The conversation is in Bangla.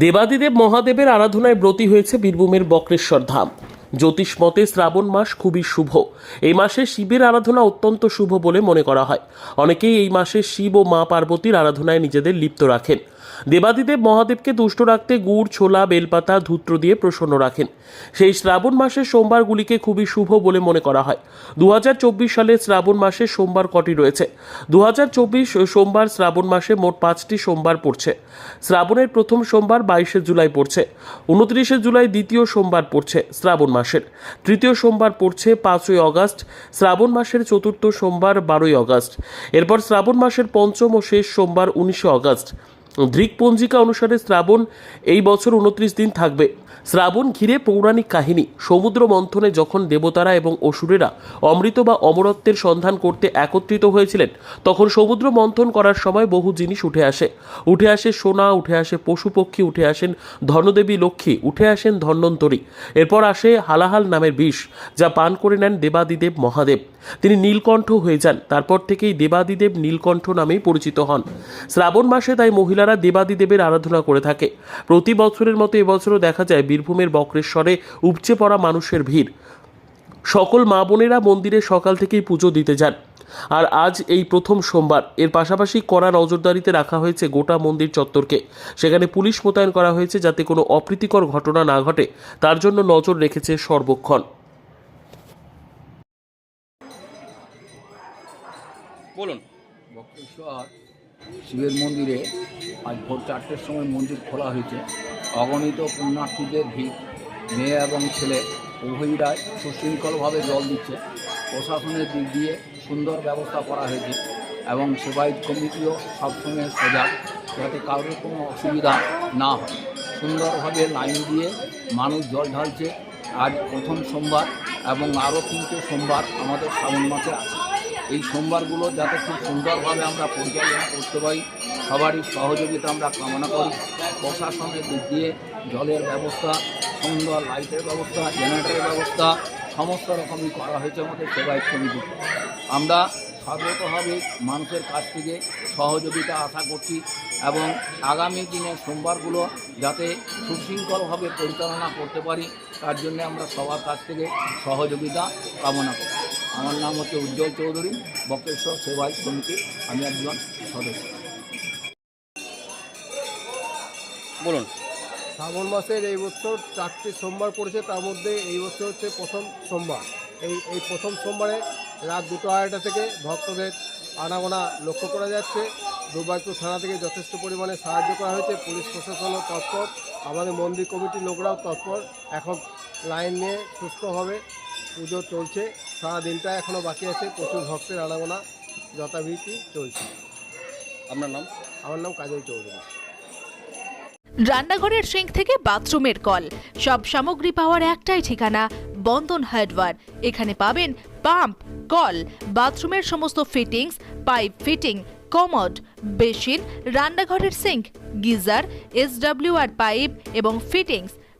দেবাদিদেব মহাদেবের আরাধনায় ব্রতী হয়েছে বীরভূমের বক্রেশ্বর ধাম। জ্যোতিষ মতে শ্রাবণ মাস খুবই শুভ। এই মাসে শিবের আরাধনা অত্যন্ত শুভ বলে মনে করা হয়। অনেকেই এই মাসে শিব ও মা পার্বতীর আরাধনায় নিজেদের লিপ্ত রাখেন। দেবাদিদেব মহাদেবকে তুষ্ট রাখতে গুড়, ছোলা, বেলপাতা, ধূত্র দিয়ে প্রসন্ন রাখেন। সেই শ্রাবণ মাসের সোমবারগুলিকে খুবই শুভ বলে মনে করা হয়। দু হাজার চব্বিশ সালে শ্রাবণ মাসে সোমবার কটি রয়েছে। দু সোমবার শ্রাবণ মাসে মোট পাঁচটি সোমবার পড়ছে। শ্রাবণের প্রথম সোমবার বাইশে জুলাই পড়ছে। উনত্রিশে জুলাই দ্বিতীয় সোমবার পড়ছে শ্রাবণ মাসের। তৃতীয় সোমবার পড়ছে পাঁচই অগাস্ট। শ্রাবণ মাসের চতুর্থ সোমবার বারোই অগাস্ট। এরপর শ্রাবণ মাসের পঞ্চম ও শেষ সোমবার উনিশে অগাস্ট। দৃক পঞ্জিকা অনুসারে শ্রাবণ এই বছর উনত্রিশ দিন থাকবে। শ্রাবণ ঘিরে পৌরাণিক কাহিনী, সমুদ্র মন্থনে যখন দেবতারা এবং অসুরেরা অমৃত বা অমরত্বের সন্ধান করতে একত্রিত হয়েছিলেন, তখন সমুদ্র মন্থন করার সময় বহু জিনিস উঠে আসে। উঠে আসে সোনা, উঠে আসে পশু পক্ষী উঠে আসেন ধনদেবী লক্ষ্মী, উঠে আসেন ধন্বন্তরী। এরপর আসে হালাহাল নামের বিষ, যা পান করে নেন দেবাদিদেব মহাদেব। তিনি নীলকণ্ঠ হয়ে যান, তারপর থেকেই দেবাদিদেব নীলকণ্ঠ নামেই পরিচিত হন। শ্রাবণ মাসে তাই মহিলারা দেবাদিদেবের আরাধনা করে থাকে। প্রতি বছরের মতো এবছরও দেখা যায় বীরভূমের বক্রেশ্বরে উপচে পড়া মানুষের ভিড়। সকল মা বোনেরা মন্দিরে সকাল থেকেই পুজো দিতে যান। আর আজ এই প্রথম সোমবার। এর পাশাপাশি কড়া নজরদারিতে রাখা হয়েছে গোটা মন্দির চত্বরকে। সেখানে পুলিশ মোতায়েন করা হয়েছে যাতে কোনো অপ্রীতিকর ঘটনা না ঘটে। তার জন্য নজর রেখেছে সর্বক্ষণ। বলুন। বক্রেশ্বর শিবের মন্দিরে আজ ভোর চারটের সময় মন্দির খোলা হয়েছে। অগণিত পুণ্যার্থীদের ভিড়। মেয়ে এবং ছেলে, উভয়রাই সুশৃঙ্খলভাবে জল দিচ্ছে। প্রশাসনের দিক দিয়ে সুন্দর ব্যবস্থা করা হয়েছে এবং সেবায়িত কমিটিও সবসময় সজাগ যাতে কারোর কোনো অসুবিধা না হয়। সুন্দরভাবে লাইন দিয়ে মানুষ জল ঢালছে। আজ প্রথম সোমবার এবং আরও তিনটে সোমবার আমাদের শ্রাবণ মাসে আছে। এই সোমবারগুলো যাতে খুব সুন্দরভাবে আমরা পরিচালনা করতে পারি, সবারই সহযোগিতা আমরা কামনা করি। প্রশাসনের দিক দিয়ে জলের ব্যবস্থা, সুন্দর লাইটের ব্যবস্থা, জেনারেটরের ব্যবস্থা, সমস্ত রকমই করা হয়েছে আমাদের সেবায়ত কমিটিতে আমরা সর্বতভাবে মানুষের কাছ থেকে সহযোগিতা আশা করছি এবং আগামী দিনে সোমবারগুলো যাতে সুশৃঙ্খলভাবে পরিচালনা করতে পারি, তার জন্য আমরা সবার কাছ থেকে সহযোগিতা কামনা করি। আমার নাম হচ্ছে উজ্জ্বল চৌধুরী বক্রেশ্বর সেবায় সমিতির আমি একজন সদস্য। বলুন। শ্রাবণ মাসের এই বছর চারটি সোমবার পড়েছে তার মধ্যে এই বছর হচ্ছে প্রথম সোমবার। এই এই প্রথম সোমবারে রাত দুটো আড়াইটা থেকে ভক্তদের আনাগোনা লক্ষ্য করা যাচ্ছে। দুর্গাপুর থানা থেকে যথেষ্ট পরিমাণে সাহায্য করা হয়েছে পুলিশ প্রশাসনও তৎপর আমাদের মন্দির কমিটির লোকরাও তৎপর এখন লাইন নিয়ে সুস্থভাবে পুজো চলছে সারা দিনটা এখনও বাকি আছে প্রচুর ভক্তের আনাগোনা যথারীতি চলছে। আপনার নাম? আমার নাম কাজল চৌধুরী। রান্নাঘরের সিঙ্ক থেকে বাথরুমের কল। সব সামগ্রী পাওয়ার একটাই ঠিকানা বন্ধন হার্ডওয়্যার এখানে পাবেন পাম্প কল বাথরুমের সমস্ত fittings pipe fitting commode basin রান্নাঘরের সিঙ্ক গিজার এসডব্লিউআর পাইপ এবং ফিটিংস।